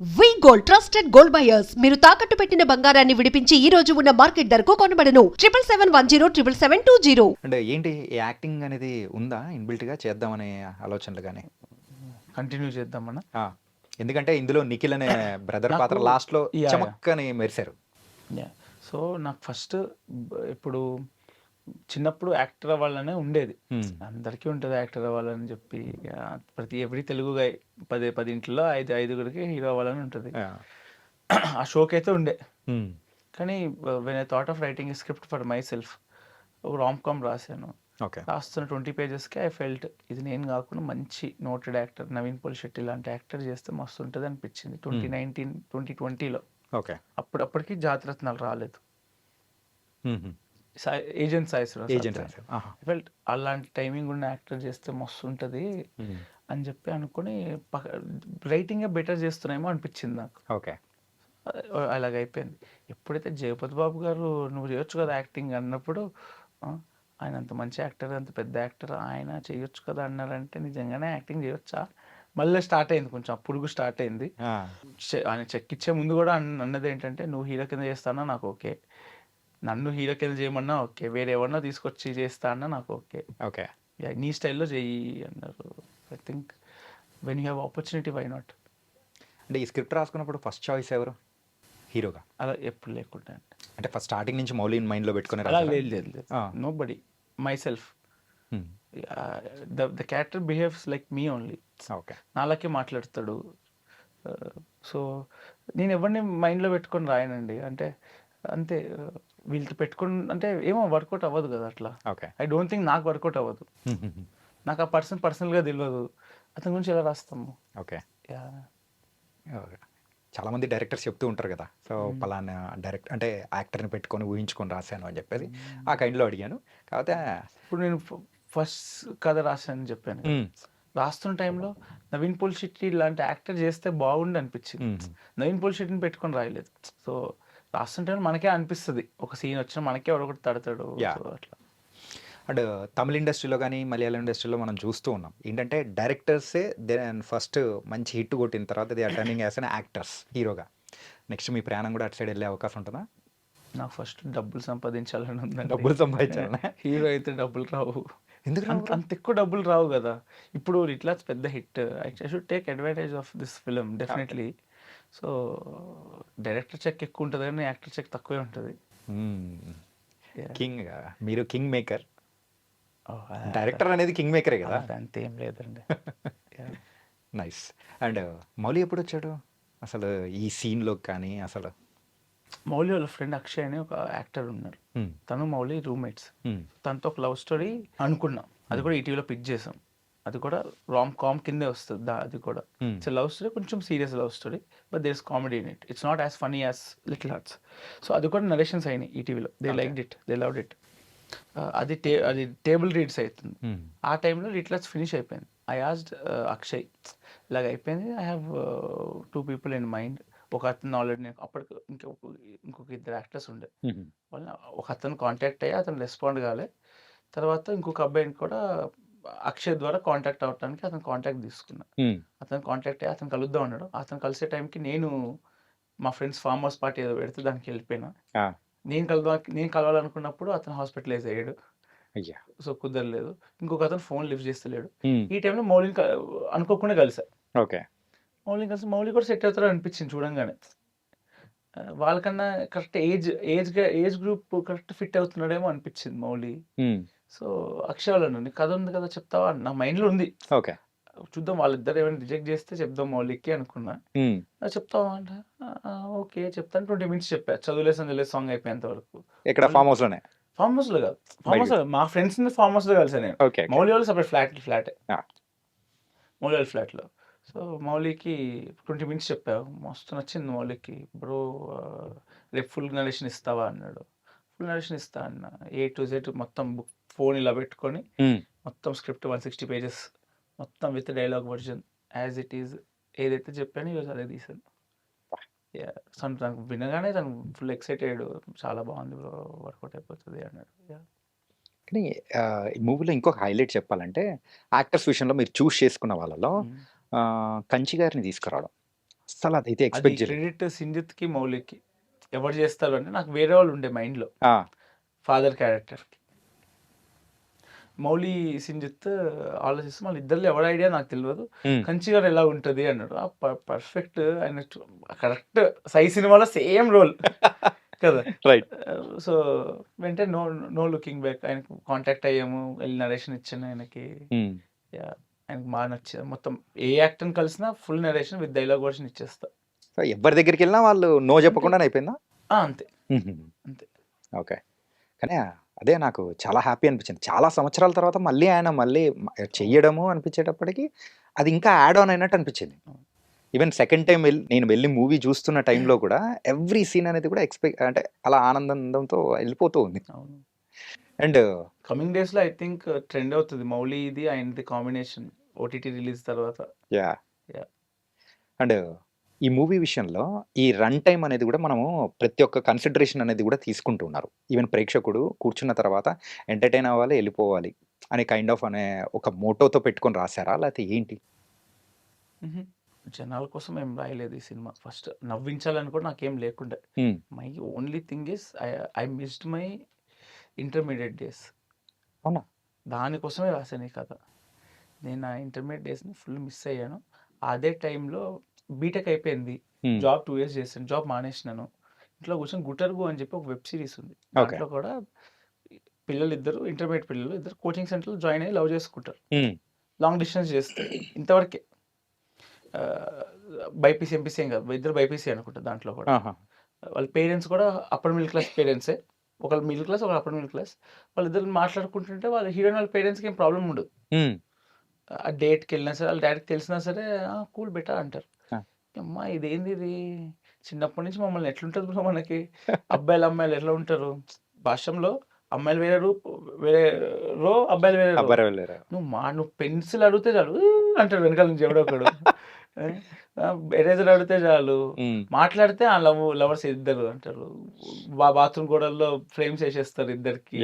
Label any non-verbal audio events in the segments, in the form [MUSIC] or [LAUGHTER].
V gold trusted gold buyers మీరు తాకట్టు పెట్టిన బంగారాన్ని విడిపించి ఈ రోజు ఉన్న మార్కెట్ ధరకు కొనబడను. Triple seven one zero triple seven two zero అంటే ఏంటి ఈ యాక్టింగ్ అనేది ఉందా? ఇన్బిల్ట్గా చేద్దామనే ఆలోచనలు కానీ? కంటిన్యూ చేద్దామన్నా? ఎందుకంటే ఇందులో నిఖిల్ అనే బ్రదర్ పాత్ర లాస్ట్లో Yeah, చమక్ అని మెరిశారు. యా. సో నాకు ఫస్ట్ ఇప్పుడు చిన్నప్పుడు యాక్టర్ అవ్వాలనే ఉండేది. అందరికీ ఉంటుంది యాక్టర్ అవ్వాలని చెప్పి ప్రతి ఎవ్రీ తెలుగు పది పది ఇంట్లో ఐదు ఐదుగురికి హీరో అవ్వాలని ఉంటుంది. ఆ షోకి అయితే ఉండే. కానీ when I thought of writing script for my self rom com రాశాను రాస్తున్న ట్వంటీ పేజెస్కి ఐ ఫెల్ట్ ఇది నేను కాకుండా మంచి noted actor Naveen Polishetty లాంటి యాక్టర్ చేస్తే మస్తు ఉంటుంది అనిపించింది ట్వంటీ నైన్టీన్ ట్వంటీ ట్వంటీలో. ఓకే. అప్పుడు అప్పటికి జాతిరత్నాలు రాలేదు. ఏజెంట్ సాయిస్ ఏజెంట్ ఫెల్ట్ అలాంటి టైమింగ్ ఉన్న యాక్టర్ చేస్తే మస్తు ఉంటుంది. అని చెప్పి అనుకుని రైటింగ్ బెటర్ చేస్తున్నాయేమో అనిపించింది నాకు. ఓకే. అ- అలాగ అయిపోయింది ఎప్పుడైతే జగపతి బాబు గారు నువ్వు చేయొచ్చు కదా యాక్టింగ్ అన్నప్పుడు ఆయన అంత మంచి యాక్టర్ అంత పెద్ద యాక్టర్ ఆయన చేయొచ్చు కదా అన్నారంటే నిజంగానే యాక్టింగ్ చేయొచ్చా? మళ్ళీ స్టార్ట్ అయింది కొంచెం అప్పుడు స్టార్ట్ అయింది. ఆయన చెక్ ఇచ్చే ముందు కూడా అన్న- అన్నది ఏంటంటే నువ్వు హీరో కింద చేస్తానా? నాకు ఓకే. నన్ను హీరో కింద చేయమన్నా ఓకే వేరే ఎవరన్నా తీసుకొచ్చి చేస్తా అన్నా నాకు ఓకే. ఓకే. యా, నీ స్టైల్లో చెయ్యి అన్నారు. I think when you have opportunity why not అంటే ఈ స్క్రిప్ట్ రాసుకున్నప్పుడు ఫస్ట్ చాయిస్ ఎవరు? హీరోగా? అలా ఎప్పుడు లేకుండా అంటే ఫస్ట్ స్టార్టింగ్ నుంచి మౌలిని మైండ్లో పెట్టుకుని అలా? లేదు లేదు లేదు. Nobody my self. The the character behaves like me only okay నాలాగే మాట్లాడతాడు. సో నేను ఎవరిని మైండ్లో పెట్టుకొని రాయనండి. అంటే అంతే uh, వీళ్ళతో పెట్టుకొని అంటే ఏమో వర్కౌట్ అవ్వదు కదా అట్లా. ఓకే. ఐ డోంట్ థింక్ నాకు వర్కౌట్ అవ్వదు. [LAUGHS] నాకు ఆ పర్సన్ పర్సనల్గా తెలియదు అతని గురించి ఎలా రాస్తాము? ఓకే. యా చాలా మంది డైరెక్టర్స్ చెప్తూ ఉంటారు కదా. సో పలానా డైరెక్ట్ అంటే యాక్టర్ని పెట్టుకొని ఊహించుకొని రాశాను అని చెప్పేసి ఆ కైండ్లో అడిగాను. కాకపోతే ఇప్పుడు నేను ఫస్ట్ కథ రాశానని చెప్పాను Hmm. రాస్తున్న టైంలో నవీన్ పోల్ శెట్టి లాంటి యాక్టర్ చేస్తే బాగుండి అనిపించింది. Hmm. నవీన్ పోల్ శెట్టిని పెట్టుకొని రాయలేదు. సో రాస్తుంటే మనకే అనిపిస్తుంది. ఒక సీన్ వచ్చినా మనకే ఎవరొకటి తడతాడు. అట్లా. అండ్ తమిళ ఇండస్ట్రీలో కానీ మలయాళం ఇండస్ట్రీలో మనం చూస్తూ ఉన్నాం. ఏంటంటే డైరెక్టర్సే దెన్ ఫస్ట్ మంచి హిట్ కొట్టిన తర్వాత they are turning as an actors హీరోగా. నెక్స్ట్ మీ ప్రయాణం కూడా అటు సైడ్ వెళ్ళే అవకాశం ఉంటుందా? నాకు ఫస్ట్ డబ్బులు సంపాదించాలని ఉందండి. డబ్బులు సంపాదించాలనా? [LAUGHS] హీరో అయితే డబ్బులు రావు. ఎందుకు రావు? అంత అంత ఎక్కువ డబ్బులు రావు కదా. ఇప్పుడు ఇట్లా పెద్ద hit. I should take advantage of this film definitely so director check ఎక్కువ ఉంటుంది కానీ యాక్టర్ చెక్ తక్కువే ఉంటుంది. కింగ్ మీరు కింగ్ మేకర్? డైరెక్టర్ అనేది కింగ్ మేకరే కదా? అంతే ఏం లేదండి. [LAUGHS] నైస్. అండ్ మౌలి ఎప్పుడు వచ్చాడు అసలు ఈ సీన్లో కానీ అసలు? మౌలి వాళ్ళ ఫ్రెండ్ అక్షయ్ అని ఒక యాక్టర్ ఉన్నాడు Hmm. తను మౌలి రూమ్మేట్స్. తనతో ఒక లవ్ స్టోరీ అనుకున్నాం. అది కూడా ఈటీవీలో పిక్ చేసాం. అది కూడా రామ్ కామ్ కిందే వస్తుంది. దా- అది కూడా. ఇట్స్ లవ్ స్టోరీ కొంచెం serious love story but there is comedy in it it's not as funny as Little Hearts so అది కూడా నరేషన్స్ అయినాయి ఈటీవీలో they. Like it they loved it అది టే అది టేబుల్ రీడ్స్ అవుతుంది. ఆ టైంలో లిటిల్ ఫినిష్ అయిపోయింది. ఐ ఆస్డ్ అక్షయ్ ఇలాగ అయిపోయింది. I have two people in mind ఒక అతను ఆల్రెడీ నేను అప్పటికి ఇంకొక ఇంకొక ఇద్దరు యాక్టర్స్ ఉండే. Hmm. వాళ్ళ ఒక అతను కాంటాక్ట్ అయ్యి అతను రెస్పాండ్ కాలే. తర్వాత ఇంకొక అబ్బాయిని కూడా అక్షయ్ ద్వారా కాంటాక్ట్ అవ్వడానికి అతను కాంటాక్ట్ తీసుకున్నా. అతను కాంటాక్ట్ అయ్యి అతను కలుద్దాం అన్నాడు. అతను కలిసే టైంకి నేను మా ఫ్రెండ్స్ ఫార్మ్ హౌస్ పార్టీ ఏదో పెడితే దానికి వెళ్ళిపోయినా. నేను కలుద్దాం నేను కలవాలనుకున్నప్పుడు అతను హాస్పిటలైజ్ అయ్యాడు అయ్యా. సో కుదరలేదు. ఇంకొక అతను ఫోన్ లిఫ్ట్ చేస్తలేడు. ఈ టైంలో మౌలిని అనుకోకుండా కలిసా. ఓకే. మౌలిని కలిసి మౌలి కూడా సెట్ అవుతారో అనిపించింది చూడంగానే. వాళ్ళకన్నా correct age age age group correct fit అవుతున్నాడేమో అనిపించింది మౌలి. సో అన్నారు, "నీకు కథ ఉంది కదా చెప్తావా? నా మైండ్లో ఉంది. ఓకే. చూద్దాం వాళ్ళిద్దరు ఏమైనా రిజెక్ట్ చేస్తే చెప్దాం మౌలికి అనుకున్నా. Hmm. "ఆ, చెప్తావా? అంటే "ఆ, ఆ, ఓకే చెప్తాను. ట్వంటీ మినిట్స్ చెప్పా. చదువులేసం చదివే సాంగ్ అయిపోయేంత వరకు. ఇక్కడ ఫామ్ హౌస్లోనే ఫార్మ్ హౌస్లో కాదు. ఫార్మ్ హౌస్ మా ఫ్రెండ్స్ ఫార్మ్ హౌస్లో కలిసా నేను. మౌలి వాళ్ళు సపరేట్ ఫ్లాట్ ఫ్లాటే. మౌలి వాళ్ళ ఫ్లాట్లో. సో మౌలికి ట్వంటీ మినిట్స్ చెప్పావు మస్తు నచ్చింది మౌలికి. బ్రో రేపు ఫుల్ నరేషన్ ఇస్తావా? అన్నాడు. ఫుల్ నరేషన్ ఇస్తా అన్న. ఏ టు జెడ్ మొత్తం బుక్ ఫోన్ ఇలా పెట్టుకొని మొత్తం స్క్రిప్ట్ వన్ సిక్స్టీ పేజెస్ మొత్తం with dialogue version as it is ఏదైతే చెప్పానో ఈరోజు అదే తీసాను. తను తనకు వినగానే తను ఫుల్ ఎక్సైటెడ్. చాలా బాగుంది బ్రో వర్కౌట్ అయిపోతుంది అన్నాడు. కానీ ఈ మూవీలో ఇంకొక హైలైట్ చెప్పాలంటే యాక్టర్స్ విషయంలో మీరు చూస్ చేసుకున్న వాళ్ళలో Mm. ఆ, కంచి గారిని తీసుకురావడం. అస్సలు అదైతే అది ఎక్స్పెక్ట్ క్రెడిట్ సింజిత్కి మౌలిక్కి ఎవరు చేస్తారు అంటే నాకు వేరే వాళ్ళు ఉండే మైండ్లో. ఫాదర్ క్యారెక్టర్కి మౌలి సింజిత్ ఆలోచిస్తే మళ్ళీ ఇద్దరు ఎవరి ఐడియా నాకు తెలియదు ఉమ్, కంచి గారు ఎలా ఉంటుంది అన్నాడు. పర్ఫెక్ట్ ఆయన కరెక్ట్ సై సినిమాలో సేమ్ రోల్ [LAUGHS] కదా. రైట్ సో వెంటనే నో నో లుకింగ్ బ్యాక్ ఆయనకు కాంటాక్ట్ అయ్యాము. వెళ్ళి నరేషన్ ఇచ్చాను ఆయనకి. ఆయనకి బాగా నచ్చింది. మొత్తం ఏ యాక్టర్ని కలిసినా full narration with dialogue version ఇచ్చేస్తా. ఎవరి దగ్గరికి వెళ్ళినా వాళ్ళు నో చెప్పకుండా అయిపోయిందా? అంతే. అంతే. ఓకే కానీ అదే నాకు చాలా హ్యాపీ అనిపించింది. చాలా సంవత్సరాల తర్వాత మళ్ళీ ఆయన మళ్ళీ చెయ్యడము అనిపించేటప్పటికి అది ఇంకా యాడ్ ఆన్ అయినట్టు అనిపించింది. ఈవెన్ సెకండ్ టైం వెళ్ళి నేను వెళ్ళి మూవీ చూస్తున్న టైంలో కూడా ఎవ్రీ సీన్ అనేది కూడా ఎక్స్పెక్ట్ అంటే అలా ఆనందంతో వెళ్ళిపోతూ ఉంది. అండ్ కమింగ్ డేస్లో ఐ థింక్ ట్రెండ్ అవుతుంది మౌలి ఇది ఆయనది కాంబినేషన్ ఓటీటీ రిలీజ్ తర్వాత. యా. Yeah. అండ్ ఈ మూవీ విషయంలో ఈ రన్ టైం అనేది కూడా మనము ప్రతి ఒక్క కన్సిడరేషన్ అనేది కూడా తీసుకుంటూ ఉన్నారు. ఈవెన్ ప్రేక్షకుడు కూర్చున్న తర్వాత ఎంటర్టైన్ అవ్వాలి వెళ్ళిపోవాలి అనే కైండ్ ఆఫ్ అనే ఒక మోటోతో పెట్టుకొని రాశారా? లేకపోతే ఏంటి. జనాల కోసం ఏం రాయలేదు ఈ సినిమా. ఫస్ట్ నవ్వించాలని కూడా నాకేం లేకుండే. My only thing is I I missed my intermediate days. అవునా? దానికోసమే రాశాను ఈ కథ. నేను ఆ ఇంటర్మీడియట్ డేస్ని ఫుల్ మిస్ అయ్యాను. అదే టైంలో బీటెక్ అయిపోయింది. జాబ్ టూ ఇయర్స్ చేశాను జాబ్ మానేసినాను ఇంట్లో కూర్చొని గుటర్గు అని చెప్పి ఒక వెబ్ సిరీస్ ఉంది. దాంట్లో కూడా పిల్లలు ఇద్దరు ఇంటర్మీడియట్ పిల్లలు ఇద్దరు కోచింగ్ సెంటర్లో జాయిన్ అయ్యి లవ్ చేసుకుంటారు. లాంగ్ డిస్టెన్స్ చేస్తే ఇంతవరకే బైపీసీ ఎంపీసీ ఏం కాదు ఇద్దరు బైపీసీ అనుకుంటా దాంట్లో కూడా. వాళ్ళ పేరెంట్స్ కూడా అప్పర్ మిడిల్ క్లాస్ పేరెంట్సే ఒకళ్ళు మిడిల్ క్లాస్ ఒకళ్ళు అప్పర్ మిడిల్ క్లాస్ వాళ్ళిద్దరు మాట్లాడుకుంటుంటే వాళ్ళ హీరోయిన్ వాళ్ళ పేరెంట్స్కి ఏం ప్రాబ్లం ఉండదు. ఆ డేట్కి వెళ్ళినా సరే వాళ్ళ డాడీకి తెలిసినా సరే కూల్ బెటర్ అంటారు. అమ్మా! ఇదేంది ఇది? చిన్నప్పటి నుంచి మమ్మల్ని ఎట్లుంటుంది బ్రో మనకి? అబ్బాయిలు అమ్మాయిలు ఎట్లా ఉంటారు? భాషంలో అమ్మాయిలు వేరే రూ వేరే రో. అబ్బాయిలు వేరే నువ్వు మా నువ్వు పెన్సిల్ అడిగితే చాలు. అంటాడు వెనకాల నుంచి ఎవడో ఒకడు. ఎరేజర్ అడిగితే చాలు. మాట్లాడితే ఆ లవ్ లవర్స్ ఇద్దరు అంటారు. బాత్రూమ్ గోడల్లో ఫ్రేమ్స్ వేసేస్తారు ఇద్దరికి.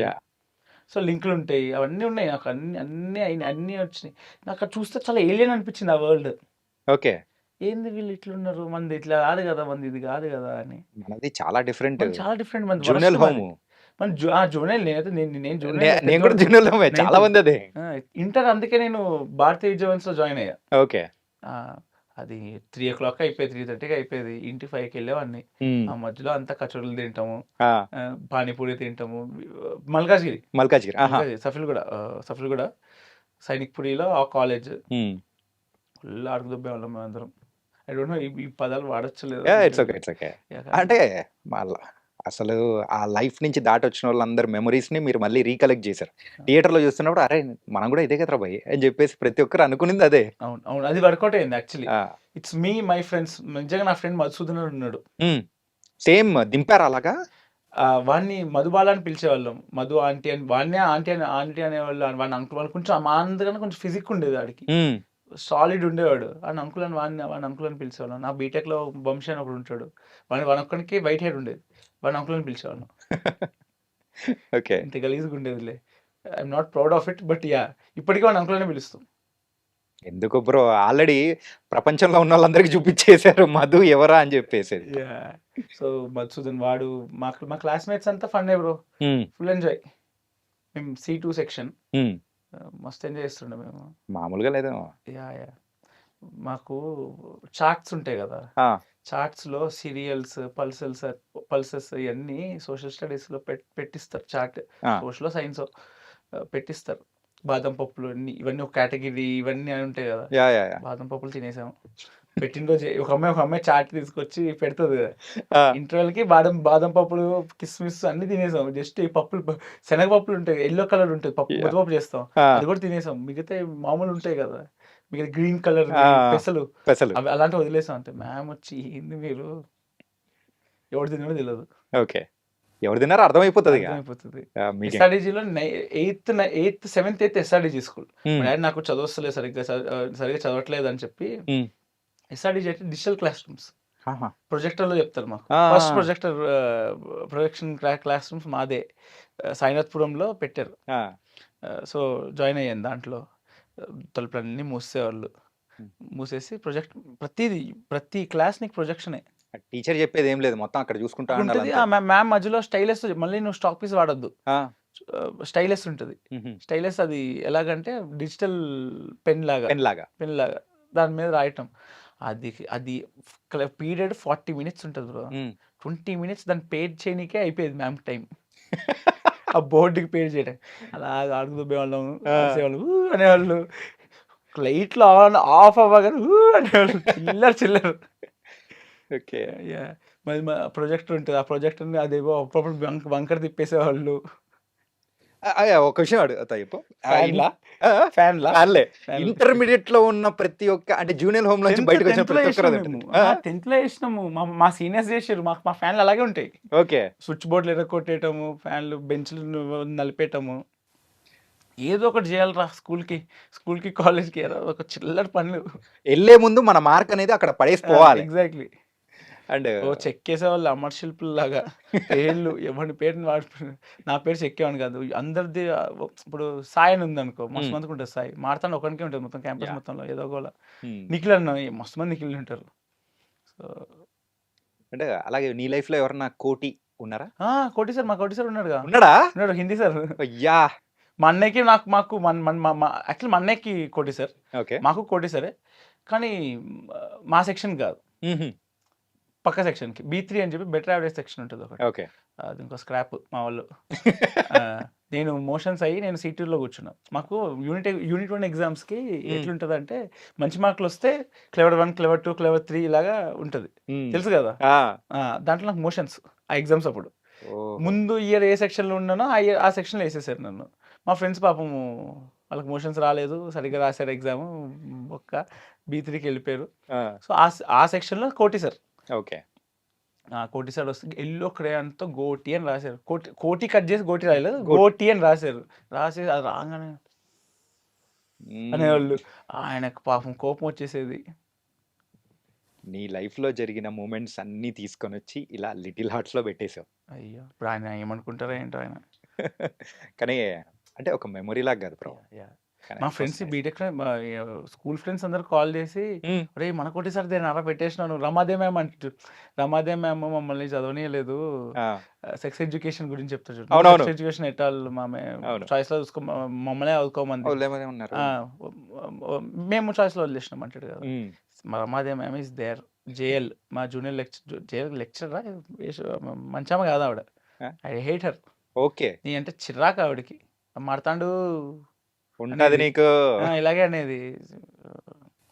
సో లింకులు ఉంటాయి. అవన్నీ ఉన్నాయి. నాకు అన్ని అన్ని అయినాయి. అన్నీ వచ్చినాయి. నాకు చూస్తే చాలా ఏలియన్ అనిపించింది ఆ వరల్డ్. ఓకే. ఏంది వీళ్ళు ఇట్లున్నారు? మంది ఇట్లా కాదు కదా మంది ఇది కాదు కదా అని. మనది చాలా డిఫరెంట్ మనది చాలా డిఫరెంట్ మంది జూనియల్ హోమ్ మన జు- ఆ జూనియల్ నేనైతే నేను నేను నేను కూడా హోమే చాలా మంది అదే. ఇంటర్ అందుకే నేను భారతీయ విద్యావన్స్లో జాయిన్ అయ్యా. ఓకే. ఆ, అది త్రీ ఓ క్లాక్ అయిపోయి త్రీ థర్టీకి అయిపోయేది. ఇంటి ఫైవ్కి వెళ్ళేవాడిని. Hmm. ఆ మధ్యలో అంతా కచోరీలు తింటాము. ఆ, పానీపూరి తింటాము. మల్కాజ్గిరి. మల్కాజ్గిరి ఆహా. సఫిల్ కూడా సఫిల్ కూడా. సైనిక్ పురిలో ఆ కాలేజ్. ఫుల్ అడుగు దుబ్బే వాళ్ళం మేమందరం. ఐ డోంట్ నో ఈ పదాలు వాడచ్చు yeah it's okay it's okay అంటే మళ్ళా అసలు ఆ లైఫ్ నుంచి దాటి వచ్చిన వాళ్ళందరి మెమరీస్ని మీరు మళ్ళీ రీకలెక్ట్ చేశారు. థియేటర్లో చూస్తున్నప్పుడు అరే మనం కూడా ఇదే కదరా భయ్ అని చెప్పేసి ప్రతి ఒక్కరు అనుకునింది అదే. అవును అవును అది వర్కౌట్ అయింది actually. It's me my friends నిజంగా నా ఫ్రెండ్ మధుసూదన్ ఉన్నాడు. సేమ్ దింపారు అలాగా? వాడిని మధుబాల అని పిలిచేవాళ్ళం. మధు ఆంటీ అని వాడినే ఆంటీ అని ఆంటీ అనేవాళ్ళు వాడిని అంకుల్ వాళ్ళు కొంచెం మా అందరికన్నా కొంచెం ఫిజిక్ ఉండేది వాడికి సాలిడ్ ఉండేవాడు. వాడిని అంకుల్ అని వాడిని వాడిని అంకుల్ అని పిలిచేవాళ్ళం. నా బీటెక్లో వంశీ అని ఒకడు ఉంటాడు. వాడిని వాడి ఒక్కడికి వైట్ హెయిర్ ఉండేది. వాడిని అంకుల్ అని పిలిచేవాళ్ళం. [LAUGHS] ఓకే ఇంత గలీజ్గా ఉండేదిలే. I'm not proud of it but yeah ఇప్పటికీ వాడిని అంకుల్ అనే పిలుస్తాం. ఎందుకు బ్రో ఆల్రెడీ ప్రపంచంలో ఉన్న వాళ్ళందరికీ చూపించేశారు మధు ఎవరా అని చెప్పేసి యా సో మధుసూదన్ వాడు మా మా క్లాస్మేట్స్ అంతా ఫన్ బ్రో ఫుల్ ఎంజాయ్ మేము సి టూ సెక్షన్ మస్తు ఎంజాయ్ చేస్తుండే మేము. మామూలుగా లేదు యా యా. మాకు చార్ట్స్ ఉంటాయి కదా. ఆ, చార్ట్స్లో సీరియల్స్ పల్సల్స్ పల్సెస్ ఇవన్నీ సోషల్ స్టడీస్లో పెట్ పెట్టిస్తారు. చార్ట్ ఆ, సోషల్ సైన్స్ పెట్టిస్తారు. బాదం పప్పులు అన్ని ఇవన్నీ ఒక కేటగిరీ ఇవన్నీ ఉంటాయి కదా. బాదం పప్పులు తినేసాము. పెట్టిన రోజు ఒక అమ్మాయి ఒక అమ్మాయి చాట్ తీసుకొచ్చి పెడుతుంది కదా. ఇంటర్వెల్కి బాదం బాదం పప్పులు కిస్మిస్ అన్ని తినేసాం. జస్ట్ ఈ పప్పులు శనగ పప్పులు ఉంటాయి ఎల్లో కలర్ ఉంటుంది పప్పు. ముద్దపప్పు చేస్తాం. అది కూడా తినేసాం. మిగతా మామూలు ఉంటాయి కదా. మిగతా గ్రీన్ కలర్. పెసలు. పెసలు. అవి అలాంటివి వదిలేసాం అంతే. మ్యామ్ వచ్చి ఏంది మీరు? ఎవరు తినడో తెలియదు ఓకే. ఎవరు తిన్నారో అర్థమైపోతుంది. అర్థమైపోతుంది. ఎస్ఆర్డీజీలో eighth eighth seventh eighth SRDG school. నాకు చదవస్తలేదు సరిగ్గా సరిగ్గా చదవట్లేదు అని చెప్పి. ఎస్ఆర్డీజీ అంటే డిజిటల్ క్లాస్ రూమ్స్. ప్రొజెక్టర్లో చెప్తారు మాకు. First. Projector projection class rooms మాదే. సాయినాథ్పురంలో పెట్టారు. సో జాయిన్ అయ్యాను దాంట్లో. తలుపులన్నీ మూసేవాళ్ళు. మూసేసి ప్రొజెక్ట్ ప్రతిది ప్రతి క్లాస్ నీకు ప్రొజెక్షనే టీచర్ చెప్పేది ఏం లేదు. మొత్తం అక్కడ చూసుకుంటా. మ్యామ్ మధ్యలో స్టైలెస్ మళ్ళీ నువ్వు స్టాక్ పీస్ వాడద్దు. స్టైలెస్ ఉంటుంది. స్టైలెస్ అది ఎలాగంటే డిజిటల్ పెన్ లాగా. పెన్ లాగా. పెన్ లాగా. దాని మీద రాయటం. అది అది పీరియడ్ ఫార్టీ మినిట్స్ ఉంటుంది బ్రో. ట్వంటీ మినిట్స్ దాన్ని పేడ్ చేయడానికే అయిపోయేది మ్యామ్ టైం. ఆ బోర్డుకి పేడ్ చేయడం. అలా అడుగుతూ వాళ్ళం ఆ. అనేవాళ్ళు. లైట్లు ఆన్ ఆఫ్ అవ్వగానే అనేవాళ్ళు. చిల్లర చిల్లర. ఓకే. మరి మా ప్రొజెక్టర్ ఉంటుంది. ఆ ప్రొజెక్టర్ని అదేవో అప్పుడప్పుడు వంక వంకర తిప్పేసేవాళ్ళు. ఒక విషయం అడుగుతా చెప్పు? ఫ్యాన్లా ఫ్యాన్లు. ఇంటర్మీడియట్లో? ఉన్న ప్రతి ఒక్క అంటే జూనియర్ హోమ్ నుంచి బయటకు వచ్చిన ప్రతి ఒక్కరు టెన్త్లో వేసినాము మా సీనియర్స్ చేసారు మాకు మా ఫ్యాన్లు అలాగే ఉంటాయి. ఓకే. స్విచ్ బోర్డులు ఎరగొట్టేయటము ఫ్యాన్లు బెంచ్లు నలిపేయటము. ఏదో ఒకటి చేయాలిరా స్కూల్కి స్కూల్కి కాలేజ్కి ఏదో ఒక చిల్లర పనులు. వెళ్ళే ముందు మన మార్క్ అనేది అక్కడ పడేసి పోవాలి. ఎగ్జాక్ట్లీ అండ్ ఓ చెక్ చేసేవాళ్ళు అమర్ శిల్పులు లాగా పేర్లు ఎవరి పేరుని వాడు నా పేరు చెక్కేవాడిని కాదు. అందరిది ఇప్పుడు సాయి అని ఉంది అనుకో మస్తు. మందికి ఉంటుంది సాయి. మాడతాను ఒకరికే ఉంటుంది మొత్తం క్యాంపస్. మొత్తంలో ఏదో ఒకలా Hmm. నిఖిల్ అన్న మస్తు మంది నిఖిల్ ఉంటారు. సో అంటే అలాగే నీ లైఫ్లో ఎవరన్నా కోటి ఉన్నారా? కోటి సార్ మా కోటి సార్ ఉన్నాడుగా ఉన్నాడా? ఉన్నాడు హిందీ సార్. అయ్యా. మా అన్నయ్యకి నాకు మాకు మన మన మా యాక్చువల్ మా అన్నయ్యకి కోటి సార్. ఓకే. మాకు కోటి సరే. కానీ మా సెక్షన్ కాదు. పక్క సెక్షన్కి బీ త్రీ అని చెప్పి బెటర్ యావరేజ్ సెక్షన్ ఉంటుంది ఒకటి. ఓకే. అది ఇంకో స్క్రాప్ మా వాళ్ళు. నేను మోషన్స్ అయ్యి నేను సీటీలో కూర్చున్నా. మాకు యూనిట్ యూనిట్ వన్ ఎగ్జామ్స్కి ఎట్లుంటుంది అంటే మంచి మార్కులు వస్తే clever one clever two clever three ఇలాగా ఉంటుంది. తెలుసు కదా? దాంట్లో నాకు మోషన్స్ ఆ ఎగ్జామ్స్ అప్పుడు. ముందు ఇయర్ ఏ సెక్షన్లో ఉన్నానో ఆ year- ఆ సెక్షన్లో వేసేసారు నన్ను. మా ఫ్రెండ్స్ పాపము వాళ్ళకి మోషన్స్ రాలేదు సరిగ్గా రాశారు ఎగ్జామ్ ఒక్క బీ త్రీకి వెళ్ళిపోయారు. ఆ, సో ఆ ఆ సెక్షన్లో కోటి సార్ ఓకే. ఆ కోటి సార్ వస్తే ఎల్లో క్రేయాన్తో గోటి అని రాశారు. కోటి కోటి కట్ చేసి గోటి రాయలేదు. గోటి. అని రాశారు. రాసి అది రాగానే. అనేవాళ్ళు ఆయనకు పాపం కోపం వచ్చేసేది. నీ లైఫ్లో జరిగిన మూమెంట్స్ అన్ని తీసుకొని వచ్చి ఇలా లిటిల్ హార్ట్స్లో పెట్టేశావు. అయ్యో! ఇప్పుడు ఆయన ఏమనుకుంటారో ఏంటో ఆయన. [LAUGHS] కానీ అంటే ఒక మెమొరీ లాగా కాదు Yeah. మా ఫ్రెండ్స్ బీటెక్ స్కూల్ ఫ్రెండ్స్ అందరు కాల్ చేసి రే మన కోటి సార్ దేని అలా పెట్టేసినాను? రమాదే మ్యామ్ అంటు రమాదే మ్యామ్ మమ్మల్ని చదవనీయలేదు. సెక్స్ ఎడ్యుకేషన్ గురించి చూడు. అవునవును. సెక్స్ ఎడ్యుకేషన్ ఎట్టాలి మామే అవును. చాయిస్లో చూసుకో మ- మమ్మల్నే ఆ, మేము చాయిస్లో వదిలేసినాం అంటాడు కదా. మా రమాదే మ్యామ్ ఇస్ దేర్ జేఎల్ మా జూనియర్ లెక్చర్ జేఎల్ లెక్చర్ మంచామ కాదు ఆవిడ? I hate her. ఓకే. నీ అంటే చిరాకు ఆవిడకి. మాడతాండు ఉంటది. నీకు? ఇలాగే అనేది.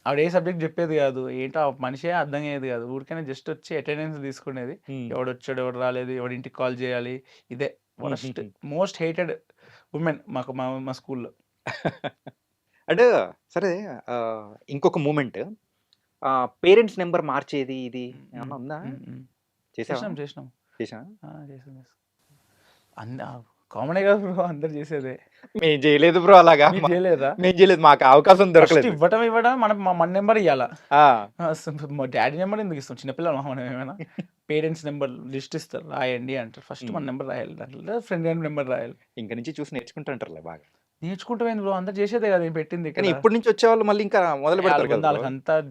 ఆవిడ ఏ సబ్జెక్ట్ చెప్పేది కాదు. ఏంటో ఆ మనిషే అర్థం అయ్యేది కాదు. ఊరికైనా జస్ట్ వచ్చి అటెండెన్స్ తీసుకునేది. ఎవడు వచ్చాడు ఎవడు రాలేదు ఎవడి ఇంటికి కాల్ చేయాలి ఇదే. మ్మ్. మోస్ట్ హేటెడ్ ఉమెన్ మాకు మా మా స్కూల్లో. [LAUGHS] అంటే సరే ఇంకొక మూమెంట్. పేరెంట్స్ నెంబర్ మార్చేది ఇది ఏమన్నా ఉందా? చేసినాం చేసినాం. చేసా ఆ, చేసాం చేసాం అంద కామనే కదా బ్రో అందరు చేసేదే. మేము చేయలేదు బ్రో అలాగా. చేయలేదా? మేము చేయలేదు మాకు అవకాశం దొరకలేదు. ఇవ్వటం ఇవ్వడం మనం మా- మన నెంబర్ ఇవ్వాలా డాడీ నెంబర్ ఎందుకు ఇస్తాం? చిన్నపిల్లలు మనం ఏమైనా? పేరెంట్స్ నెంబర్ లిస్ట్ ఇస్తారు రాయండి అంటారు. ఫస్ట్ మన. నెంబర్ రాయాలి దాంట్లో ఫ్రెండ్ నెంబర్ రాయాలి. ఇంక నుంచి చూసి నేర్చుకుంటుంటారులే బాగా. నేర్చుకుంటామైంది బ్రో? అందరు చేసేదే కదా నేను పెట్టింది కానీ ఇప్పటి నుంచి వచ్చే వాళ్ళు మళ్ళీ ఇంకా మొదలు పెడతారు కదా bro. వాళ్ళకంతా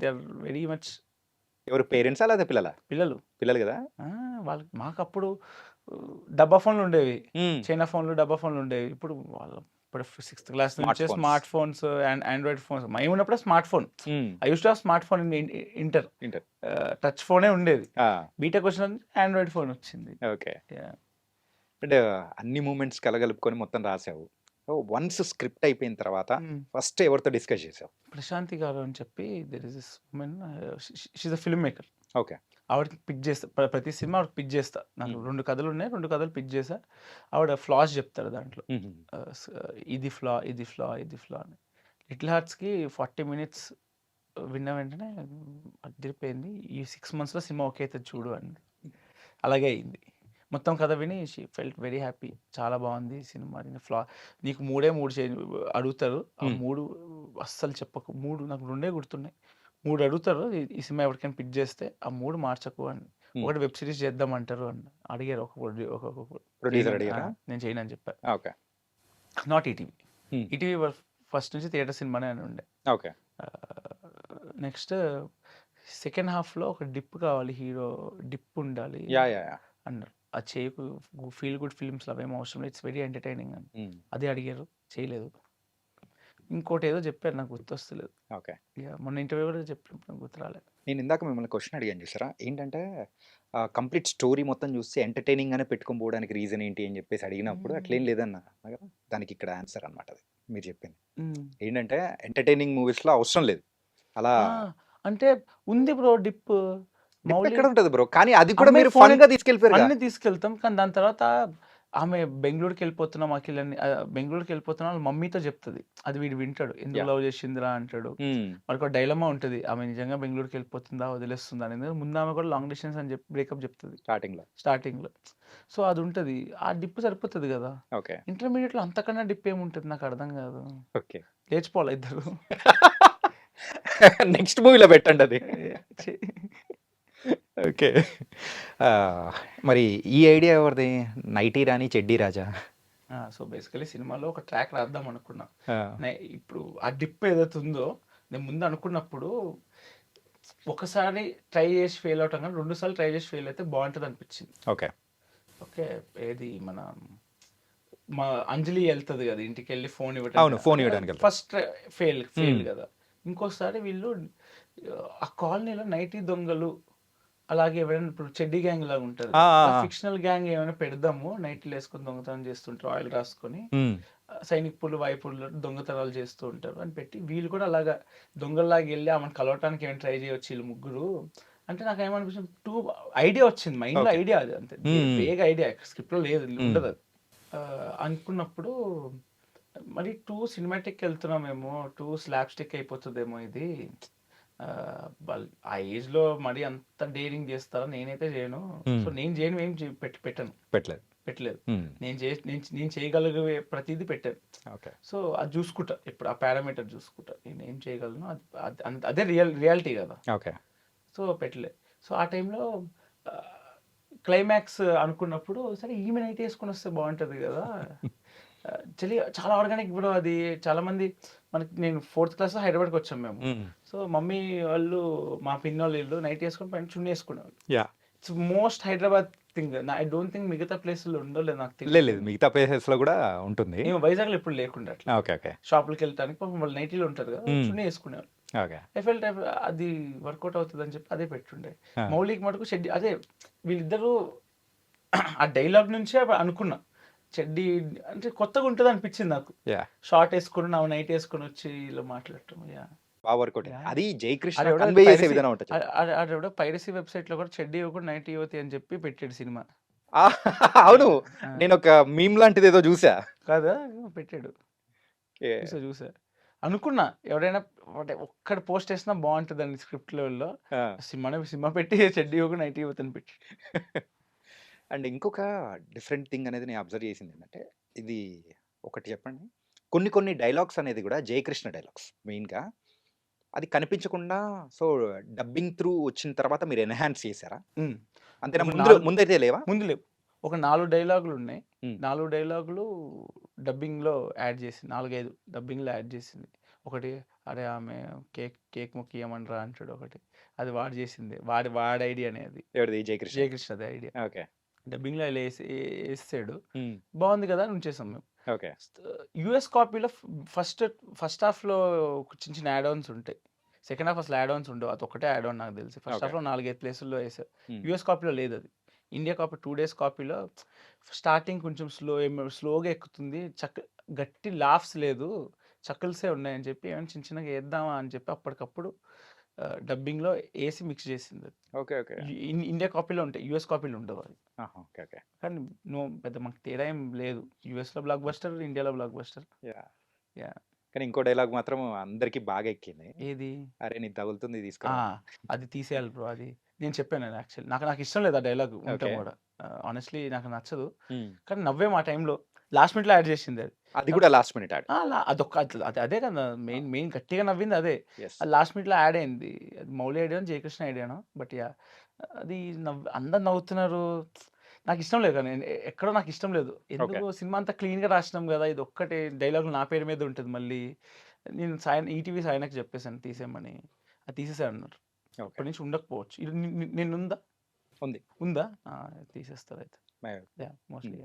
వెరీ మచ్ ఎవరు పేరెంట్సా లేదా పిల్లల? పిల్లలు. పిల్లలు కదా? వాళ్ళకి మాకు అప్పుడు డబ్బా ఫోన్లు ఉండేవి. చైనా ఫోన్లు డబ్బా ఫోన్లు ఉండేవి. ఇప్పుడు వాళ్ళ ఇప్పుడు సిక్స్త్ క్లాస్ నుంచే. Smart phones and Android phones మేము ఉన్నప్పుడు smart phone. I use to smart phone in inter Inter. Touch ఫోనే ఉండేది. బీటెక్ వచ్చిన ఆండ్రాయిడ్ ఫోన్ వచ్చింది. ఓకే. అంటే అన్ని మూమెంట్స్ కలగలుపుకొని మొత్తం రాసావు. వన్స్ స్క్రిప్ట్ అయిపోయిన తర్వాత. ఫస్ట్ ఎవరితో డిస్కస్ చేసావు? ప్రశాంతి గారు అని చెప్పి there is this woman a film maker okay. ఆవిడకి పిక్ చేస్తా ప్ర- ప్రతి సినిమా ఆవిడకి పిక్ చేస్తా. నాకు. రెండు కథలు ఉన్నాయి రెండు కథలు పిక్ చేసా. ఆవిడ ఫ్లాస్ చెప్తారు దాంట్లో. ఇది ఫ్లా ఇది ఫ్లా ఇది ఫ్లా అని. లిటిల్ హార్ట్స్కి ఫార్టీ మినిట్స్ విన్న వెంటనే అదిరిపోయింది. ఈ సిక్స్ మంత్స్లో సినిమా ఓకే అయితే చూడు అని అలాగే అయింది. మొత్తం కథ విని షీ ఫెల్ట్ వెరీ హ్యాపీ. చాలా బాగుంది సినిమా. దీని ఫ్లా నీకు మూడే మూడు చే అడుగుతారు. ఆ. మూడు అస్సలు చెప్పకు. మూడు నాకు రెండే గుర్తున్నాయి. మూడు అడుగుతారు ఈ- సినిమా ఎవరికైనా పిక్ చేస్తే ఆ మూడు మార్చకు అని. ఒకటి వెబ్ సిరీస్ చేద్దామంటారు అని అడిగారు ఒక ప్రొడ్యూసర్ నేను చేయను అని చెప్పా. Okay. Not ETV. ETV first నుంచి థియేటర్ సినిమానే అని ఉండే. ఓకే. నెక్స్ట్ సెకండ్ హాఫ్లో ఒక డిప్ కావాలి హీరో డిప్ ఉండాలి యా యా యా. అన్నారు. ఆ చేయకు ఫీల్ గుడ్ ఫిల్మ్స్ అవేం అవసరం ఇట్స్ వెరీ ఎంటర్టైనింగ్ అని. అదే అడిగారు. చేయలేదు. ఇంకోటి ఏదో చెప్పారు నాకు గుర్తొస్తలేదు. ఓకే. ఇక మొన్న ఇంటర్వ్యూ కూడా చెప్పినప్పుడు నాకు గుర్తు రాలేదు నేను ఇందాక మిమ్మల్ని క్వశ్చన్ అడిగాను చూసారా? ఏంటంటే కంప్లీట్ స్టోరీ మొత్తం చూస్తే ఎంటర్టైనింగ్ గానే పెట్టుకొని పోవడానికి రీజన్ ఏంటి అని చెప్పేసి అడిగినప్పుడు అట్లేం లేదన్న. కదా దానికి ఇక్కడ ఆన్సర్ అన్నమాట అది మీరు చెప్పింది. ఏంటంటే ఎంటర్టైనింగ్ మూవీస్లో అవసరం లేదు. అలా అంటే ఉంది బ్రో డిప్ ఎక్కడ ఉంటది బ్రో? కానీ అది కూడా మీరు ఫన్గా తీసుకెళ్ళిపోయారు అన్ని తీసుకెళ్తాం. కానీ దాని తర్వాత ఆమె బెంగళూరుకి వెళ్ళిపోతున్నాం అఖిలని ఆ, బెంగళూరుకి వెళ్ళిపోతున్నా వాళ్ళ మమ్మీతో చెప్తుంది. అది వీడు వింటాడు. ఎందుకు. లవ్ చేసిందిరా? అంటాడు. వాళ్ళకి ఒక డైలమా ఉంటుంది. ఆమె నిజంగా బెంగళూరుకి వెళ్ళిపోతుందా వదిలేస్తుందా? అనేది ముందు ఆమె కూడా లాంగ్ డిస్టెన్స్ అని చెప్పి బ్రేకప్ చెప్తుంది. స్టార్టింగ్లో స్టార్టింగ్లో సో అది ఉంటుంది ఆ డిప్ సరిపోతుంది కదా. ఓకే. ఇంటర్మీడియట్లో అంతకన్నా డిప్ ఏముంటుంది? నాకు అర్థం కాదు. ఓకే. లేచిపోవాలి ఇద్దరు? [LAUGHS] నెక్స్ట్ మూవీలో పెట్టండి అది. ఛీ. ఓకే. మరి ఈ ఐడియా ఎవరిది? నైటీ రాణి చెడ్డీ రాజా? సో బేసికలీ సినిమాలో ఒక ట్రాక్ రాద్దాం అనుకున్నా. ఇప్పుడు ఆ డిప్ ఏదైతే ఉందో నేను ముందు అనుకున్నప్పుడు ఒకసారి ట్రై చేసి ఫెయిల్ అవటం కానీ రెండు సార్లు ట్రై చేసి ఫెయిల్ అయితే బాగుంటుంది అనిపించింది. ఓకే. ఓకే ఏది మన మా అంజలి వెళ్తుంది కదా ఇంటికి వెళ్ళి ఫోన్ అవును, phone ఇవ్వడానికి. First fail fail. కదా. ఇంకోసారి వీళ్ళు ఆ కాలనీలో నైటీ దొంగలు అలాగే ఎవరైనా ఇప్పుడు చెడ్డీ గ్యాంగ్ లాగా ఉంటుంది ఆ. ఫిక్షనల్ గ్యాంగ్ ఏమైనా పెడదాము నైట్లు వేసుకొని దొంగతనం చేస్తుంటారు ఆయిల్ రాసుకొని ఉమ్, సైనిక్ పుల్లు వైపుల్లో దొంగతనాలు చేస్తూ ఉంటారు అని పెట్టి వీళ్ళు కూడా అలాగా దొంగల్లాగా వెళ్ళి ఆమెను కలవటానికి ఏమైనా ట్రై చేయొచ్చు వీళ్ళు ముగ్గురు అంటే నాకు ఏమనిపించింది టూ ఐడియా వచ్చింది మైండ్లో. ఐడియా అది అంతే. వేగ్ ఐడియా స్క్రిప్ట్లో లేదు. ఉండదు అది అనుకున్నప్పుడు మరి టూ సినిమాటిక్ వెళ్తున్నామేమో టూ స్లాబ్ స్టిక్ అయిపోతుందేమో ఇది ఆ, ఏజ్లో మరి అంత డేరింగ్ చేస్తారా? నేనైతే చేయను. సో నేను చేయను ఏం పెట్టను. పెట్టలేదు. పెట్టలేదు. నేను చే నేను చేయగలిగే ప్రతిదీ పెట్టాను. సో అది చూసుకుంటా. ఇప్పుడు ఆ పారామీటర్ చూసుకుంటా. నేను ఏం చేయగలను అది రియల్ రియాలిటీ కదా. ఓకే. సో పెట్టలే. సో ఆ టైంలో క్లైమాక్స్ అనుకున్నప్పుడు సరే ఈమె నైట్ వేసుకొని వస్తే బాగుంటుంది కదా. [LAUGHS] చలి చాలా ఆర్గానిక్ ఇప్పుడు అది చాలా మంది మనకి నేను ఫోర్త్ క్లాస్ హైదరాబాద్కి వచ్చాం మేము. సో మమ్మీ వాళ్ళు మా పిన్ని వాళ్ళు వీళ్ళు నైట్ వేసుకొని పైన చున్నీ వేసుకునేవాళ్ళు. Yeah it's most Hyderabad thing I don't think మిగతా ప్లేసుల్లో ఉండలేదు నాకు తెలియదు. లేదు లేదు. మిగతా ప్లేసెస్లో కూడా ఉంటుంది. ఏమో వైజాగ్లో ఎప్పుడు లేకుండా అట్లా. ఓకే ఓకే షాపులకి వెళ్ళడానికి పాపం వాళ్ళు నైటీలో ఉంటారు కదా. చున్నీ వేసుకునేవాళ్ళు. అది వర్కౌట్ అవుతుంది అని చెప్పి అదే పెట్టుండే. Ah. మౌలికి మటుకు చెడ్డి అదే వీళ్ళిద్దరూ [CLEARS THROAT] ఆ డైలాగ్ నుంచే అనుకున్నా. చెడ్డి అంటే కొత్తగా ఉంటుంది అనిపించింది నాకు. యా. షార్ట్ వేసుకుని నా నైట్ వేసుకొని వచ్చి ఇలా మాట్లాడటం యా. బాగా వర్కౌట్ Yeah. అది జయకృష్ణ ఆడెవడో కన్వే చేసే piracy- విధానం ఉంటుంది. పైరసీ వెబ్సైట్లో కూడా చెడ్డి ఇవ్వకుండా నైట్ యువతి అని చెప్పి పెట్టాడు సినిమా. అవును. నేను ఒక మీమ్ లాంటిది ఏదో చూసా. కాదా? పెట్టాడు. చూసా చూసా. అనుకున్నా ఎవరైనా అంటే ఒక్కడ పోస్ట్ చేసినా బాగుంటుంది అని స్క్రిప్ట్ లెవెల్లో. సినిమా సినిమా పెట్టి చెడ్డి ఇవ్వకుండా నైట్ యువతి అని పెట్టి [LAUGHS] అండ్ ఇంకొక డిఫరెంట్ థింగ్ అనేది నేను అబ్జర్వ్ చేసింది ఏంటంటే ఇది ఒకటి చెప్పండి. కొన్ని కొన్ని డైలాగ్స్ అనేది కూడా జయకృష్ణ డైలాగ్స్ మెయిన్గా. అది కనిపించకుండా సో డబ్బింగ్ త్రూ వచ్చిన తర్వాత మీరు ఎన్హాన్స్ చేశారా. అంతేనా? ముందు ముందైతే లేవా? ముందు లేవు. ఒక నాలుగు డైలాగులు ఉన్నాయి. నాలుగు డైలాగులు డబ్బింగ్లో యాడ్ చేసింది. నాలుగైదు డబ్బింగ్లో యాడ్ చేసింది. ఒకటి అరే ఆమె కేక్ కేక్ మొక్కి ఇవ్వమనరా అంటాడు ఒకటి. అది వాడు చేసింది. వాడి వాడి ఐడియా అనేది. జయకృష్ణ. జయకృష్ణ ఐడియా. ఓకే. డబ్బింగ్లో వేసి వేసాడు బాగుంది కదా అని ఉంచేసాం మేము. ఓకే. యుఎస్ కాపీలో ఫస్ట్ ఫస్ట్ హాఫ్లో చిన్న చిన్న యాడ్ ఆన్స్ ఉంటాయి. సెకండ్ హాఫ్ అసలు యాడ్ ఆన్స్ ఉండవు. అది ఒకటే యాడ్ ఆన్ నాకు తెలిసి. ఫస్ట్. హాఫ్లో నాలుగైదు ప్లేసుల్లో వేసారు. యుఎస్ కాపీలో లేదు అది. ఇండియా కాపీ టూ డేస్ కాపీలో స్టార్టింగ్ కొంచెం స్లో స్లోగా ఎక్కుతుంది. చక్క గట్టి లాఫ్స్ లేదు. చక్కల్సే ఉన్నాయని చెప్పి ఏమైనా చిన్న చిన్నగా వేద్దామా అని చెప్పి అప్పటికప్పుడు డబ్బింగ్లో వేసి మిక్స్ చేసింది. Okay okay. ఇండియా కాపీలో ఉంటాయి యుఎస్ కాపీలో ఉండవు అది ఓకే ఓకే. కానీ నో పెద్ద మాకు తేడా ఏం లేదు. యుఎస్లో బ్లాక్ బస్టర్ ఇండియాలో బ్లాక్ బస్టర్. యా. Yeah. కానీ ఇంకో డైలాగ్ మాత్రం అందరికి బాగా ఎక్కింది. ఏది? అరే నీ తగులుతుంది తీసుకో. అది తీసేయాలి బ్రో అది. నేను చెప్పాను యాక్చువల్లీ నాకు నాకు ఇష్టం లేదు ఆ డైలాగ్ ఉంటాం. కూడా. ఆనెస్ట్లీ నాకు నచ్చదు. కానీ నవ్వేం ఆ టైంలో. లాస్ట్ మినిట్లో యాడ్ చేసింది అది. అది కూడా లాస్ట్ మినిట్ యాడ్. ఆ, లా- అదొక్క అది కదా మెయిన్ మెయిన్ గట్టిగా నవ్వింది అదే. లాస్ట్ మినిట్లో యాడ్ అయింది. అది మౌలి ఐడియాను జయకృష్ణ ఐడియాను బట్ యా అది నవ్వు అందరు నవ్వుతున్నారు. నాకు ఇష్టం లేదు కానీ ఎక్కడో నాకు ఇష్టం లేదు. ఎందుకు సినిమా అంతా క్లీన్గా రాసినాం కదా ఇది ఒక్కటే డైలాగ్ నా పేరు మీద ఉంటుంది మళ్ళీ. నేను సాయన్ ఈటీవీ సాయనకి చెప్పేసాను తీసేయమని. అది తీసేసా అన్నారు. ఓకే. ఇప్పటి నుంచి ఉండకపోవచ్చు. ఇది ని- ని- నిన్న ఉందా. ఉంది? ఉందా తీసేస్తారు అయితే మోస్ట్లీ